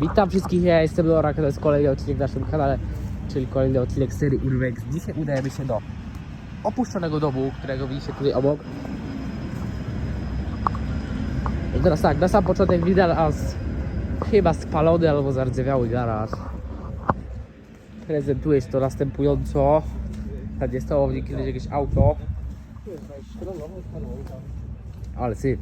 Witam wszystkich, ja jestem Lorak, to jest kolejny odcinek w naszym kanale, czyli kolejny odcinek serii Urbex. Dzisiaj udajemy się do opuszczonego domu, którego widzicie tutaj obok. I teraz tak, na sam początek widać nas chyba spalony albo zardzewiały garaż. Prezentuje się to następująco. Tam nie stało kiedyś jakieś auto. Ale syf.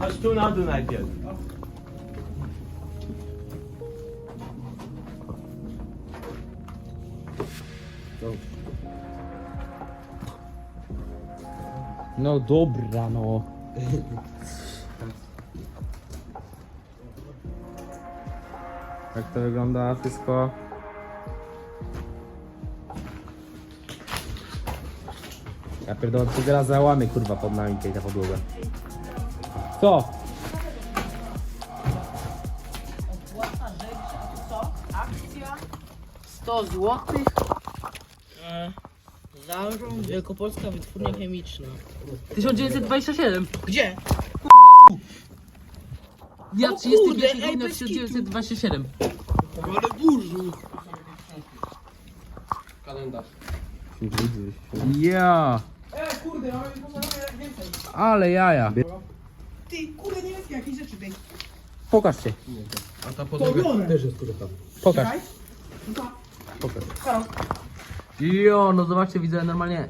Chodź tu na dół najpierw. No dobra, no. Jak to wygląda wszystko? Ja pierdolę, to teraz załamy kurwa pod nami tej ta podłogę. Co? Opłata rzecz, a tu co? Akcja 100 zł. E, Zarząd Wielkopolska Wytwórnia Chemiczna. 1927. Gdzie? Ja O 31 kurde, ej, grudnia bez kitu. 1927. Ale burzu. Ja. E, kurde, mamy więcej. Ale jaja. Ty, kurde, nie wiem jakieś rzeczy tej. Pokażcie. To biorę. Pokaż. Czekaj. No to, Pokaż. Karol. Jo, no zobaczcie, widzę normalnie.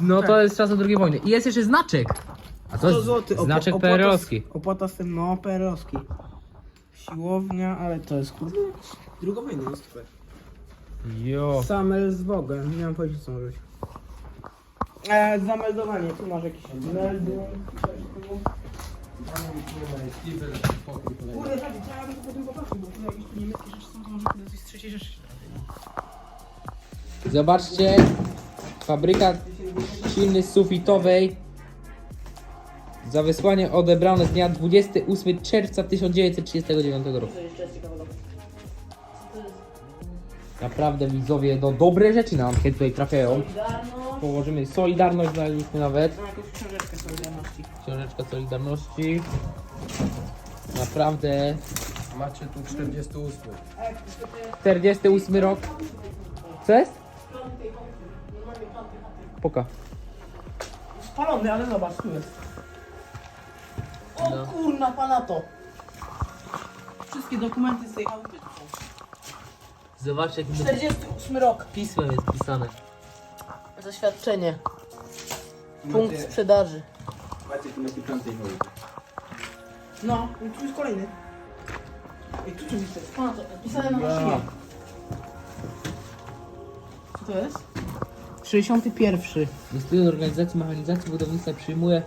No to jest z czasów II wojny. I jest jeszcze znaczek. A to 100 jest zł. znaczek PRL-owski. Opłata z tym, no, PRL-owski. Siłownia, ale to jest kurde. Drugowojny jest super. Jo. Samel z Bogiem, nie mam pojęcia co może być. E, zameldowanie, tu masz jakiś. Kurde, tak, popatrzeć, bo tu jakieś tu niemieckie rzeczy są, to może kurde coś z trzeciej rzeczy. Zobaczcie. Fabryka silny sufitowej. Za wysłanie odebrane z dnia 28 czerwca 1939 roku. To jeszcze jest ciekawego. Naprawdę widzowie, no dobre rzeczy nam się tutaj trafiają. Solidarność. Położymy Solidarność, znaleźliśmy nawet. No, jakąś książeczkę Solidarności. Książeczka Solidarności. Naprawdę. Macie tu 48. 48 rok. Co jest? Poka. Spalony, ale zobacz, tu jest. O No. kurna, pana to. Wszystkie dokumenty z tej chałupy tu są. Zobaczcie, jakim 48 rok. pismem jest pisane. Zaświadczenie. Punkt sprzedaży. Macie tu na piątej chałupy. No, i tu jest kolejny. Ej, tu czymś to jest? Pana to, pisane na maszynie. Co to jest? 61. Instytut Organizacji Mechanizacji Budownictwa przyjmuje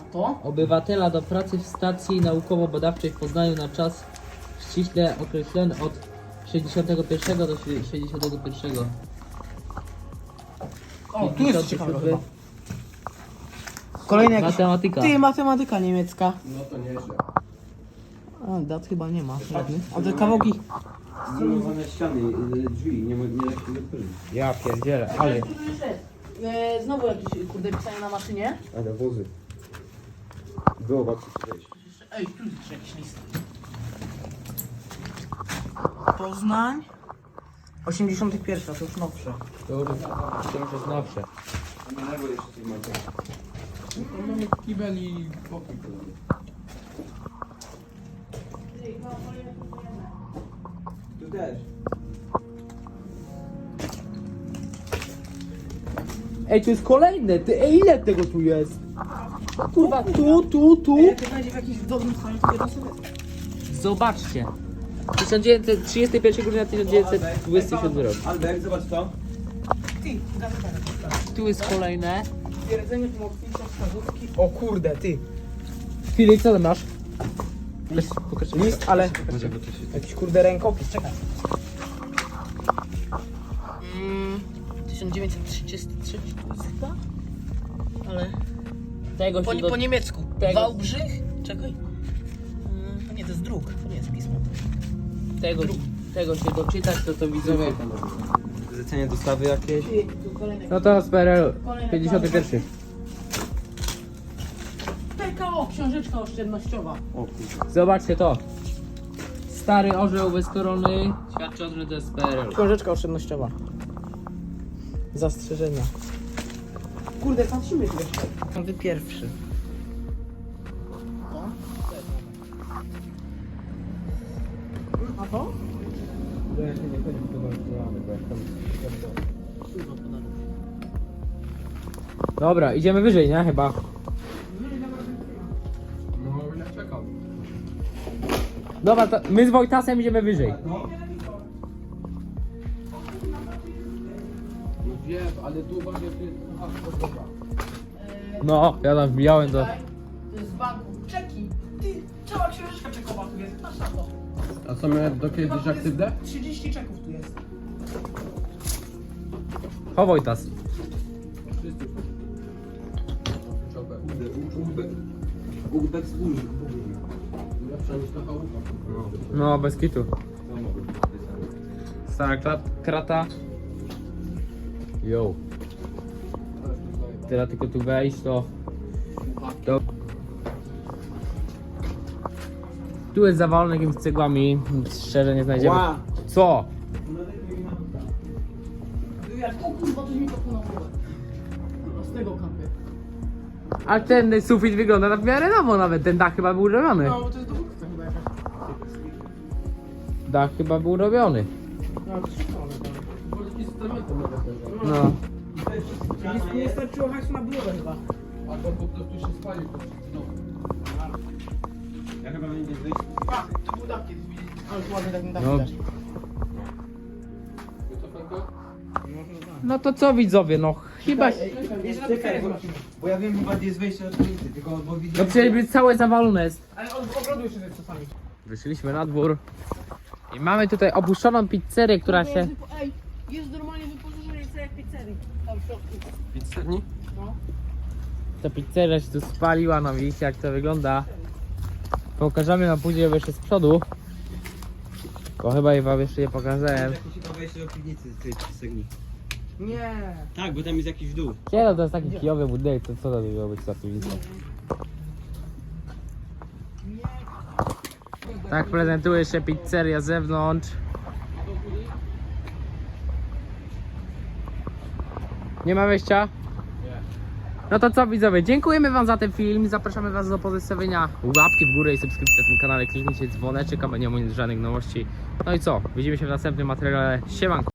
A to? obywatela do pracy w stacji naukowo-badawczej w Poznaniu na czas ściśle określony od 61 do 61. O, tu 57. jest ciekawe chyba. Kolejny jakiś... Matematyka. Ty, matematyka niemiecka. No to nieźle. A, dat chyba nie ma żadnych. A te kawałki... Zmurowane ściany, y, drzwi, nie, mo- nie da się otworzyć. Ja pierdzielę, ale... Tu? E, znowu jakieś, kurde, pisanie na maszynie. Ale wozy. Było babci kiedyś. Ej, tu jest jeszcze jakiś list. Poznań. 81, to już nowsze. To już to już jest nowsze. Innego jeszcze coś macie. Mamy kibel i pokój. Tu też. Ej, tu jest kolejne! Ty, ej, ile tego tu jest? Kurwa, tu, tu, tu. Jak to będzie w jakimś dobrym stanie, to sobie. Zobaczcie. 1931 grudnia 1927 rok. Albert, zobacz to. Tu jest kolejne. Stwierdzenie pomocnicze wskazówki. O kurde, ty. Filip, co tam masz? List, pokaż List, ale jakiś kurde rękopis, czekaj. Mm, 1933 to jest chyba? Ale... Tego Po, się do... po niemiecku. Tego- Wałbrzych? Czekaj. Mm, a nie, to jest druk, to nie jest pismo. Tego, tego się doczytać, to to widzowie. Zlecenie dostawy jakieś? No to z PRL 51. PKO, książeczka oszczędnościowa. O kurwa. Zobaczcie to. Stary orzeł bez korony świadczy o tym, że to jest PRL. Książeczka oszczędnościowa. Zastrzeżenia. Kurde, patrzymy jeszcze. Wy pierwszy. Ja się nie chodzi, to mamy, bo jak tam... Dobra, idziemy wyżej, nie? Chyba. No, ja czekam. Dobra, to my z Wojtasem idziemy wyżej. No wiem, ale tu jest dobra. No, ja tam wbijałem to. A są miałem do kiedyś aktywne? 30 czeków tu jest. Urbek... Urbek wspólnik w ogóle. Lepsza niż. No, bez kitu. Stara krat, krata. Yo. Teraz tylko tu wejść, to... to... Tu jest zawalone jakimiś cegłami. Szczerze nie znajdziemy. Ła! Co? O kurwa, to mi to na głowę. Z tego kampy. A ten sufit wygląda na w miarę nowo nawet. Ten dach chyba był robiony. No, bo to jest dowódca chyba jakaś. Dach chyba był robiony. No. No. Nie, nie starczyło hajsu na budowę chyba. Albo po prostu się spalił. No. Chyba będzie wyjść. A, to był dach kiedyś. Ale tu ładnie tak nie da No. No to co widzowie, no chyba... Jeszcze na Czekaj, bo, bo ja wiem chyba gdzie jest wejście od ulicy, tylko bo widzę... No przecież by całe zawalone jest. Ale od ogrodu jeszcze jest czasami. Wyszliśmy na dwór. I mamy tutaj opuszczoną pizzerię, która się... Ej, jest normalnie wyposażenie jak pizzerii. Tam w środku. Pizzerni? No. Ta pizzeria się tu spaliła, no widzicie jak to wygląda. Pokażemy na później jeszcze z przodu. Bo chyba jej wam jeszcze nie pokazałem. Jakieś chyba wejście do piwnicy z tej pisarni. Nie. Tak, bo tam jest jakiś dół. Nie no, to jest taki kijowy budynek, to co to by miało być za piwnica? Tak prezentuje się pizzeria z zewnątrz. Nie ma wejścia? No to co widzowie, dziękujemy wam za ten film, zapraszamy was do pozostawienia łapki w górę i subskrypcji na tym kanale, kliknijcie dzwoneczek, aby nie ominąć żadnych nowości. No i co, widzimy się w następnym materiale, siemanko.